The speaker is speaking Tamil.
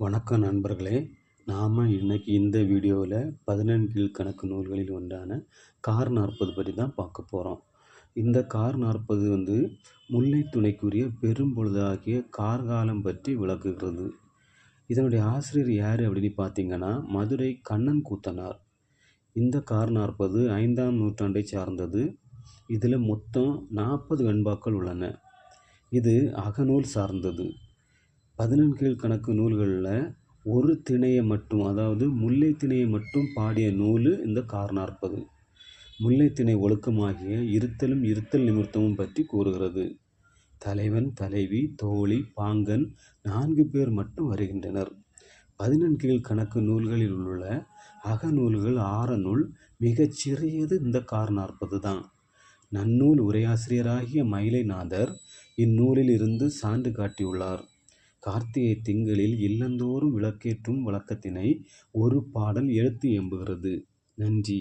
வணக்கம் நண்பர்களே. நாம் இன்னைக்கு இந்த வீடியோவில் பதினெண் கீழ்கணக்கு நூல்களில் ஒன்றான கார் நாற்பது பற்றி தான் பார்க்க போகிறோம் இந்த கார் நாற்பது வந்து முல்லை துணைக்குரிய பெரும்பொழுதாகிய கார்காலம் பற்றி விளக்குகிறது. இதனுடைய ஆசிரியர் யார் அப்படின்னு பார்த்தீங்கன்னா மதுரை கண்ணன் கூத்தனார். இந்த கார் நாற்பது ஐந்தாம் நூற்றாண்டை சார்ந்தது. இதில் மொத்தம் நாற்பது வெண்பாக்கள் உள்ளன. இது அகநூல் சார்ந்தது. பதினெண்கீழ் கணக்கு நூல்களில் ஒரு திணையை மட்டும் அதாவது முல்லை திணையை மட்டும் பாடிய நூல் இந்த கார்நாற்பது முல்லை திணை ஒழுக்கமாகிய இருத்தலும் இருத்தல் நிமித்தமும் பற்றி கூறுகிறது. தலைவன் தலைவி தோழி பாங்கன் நான்கு பேர் மட்டும் வருகின்றனர். பதினெண்கீழ் கணக்கு நூல்களில் உள்ள அகநூல்கள் ஆறநூல் மிகச் சிறியது இந்த கார்நாற்பது தான். நன்னூல் உரையாசிரியராகிய மயிலைநாதர் இந்நூலில் இருந்து சான்று காட்டியுள்ளார். கார்த்திகை திங்களில் இல்லந்தோறும் விளக்கேற்றும் வழக்கத்தினை ஒரு பாடல் எடுத்து எம்புகிறது. நன்றி.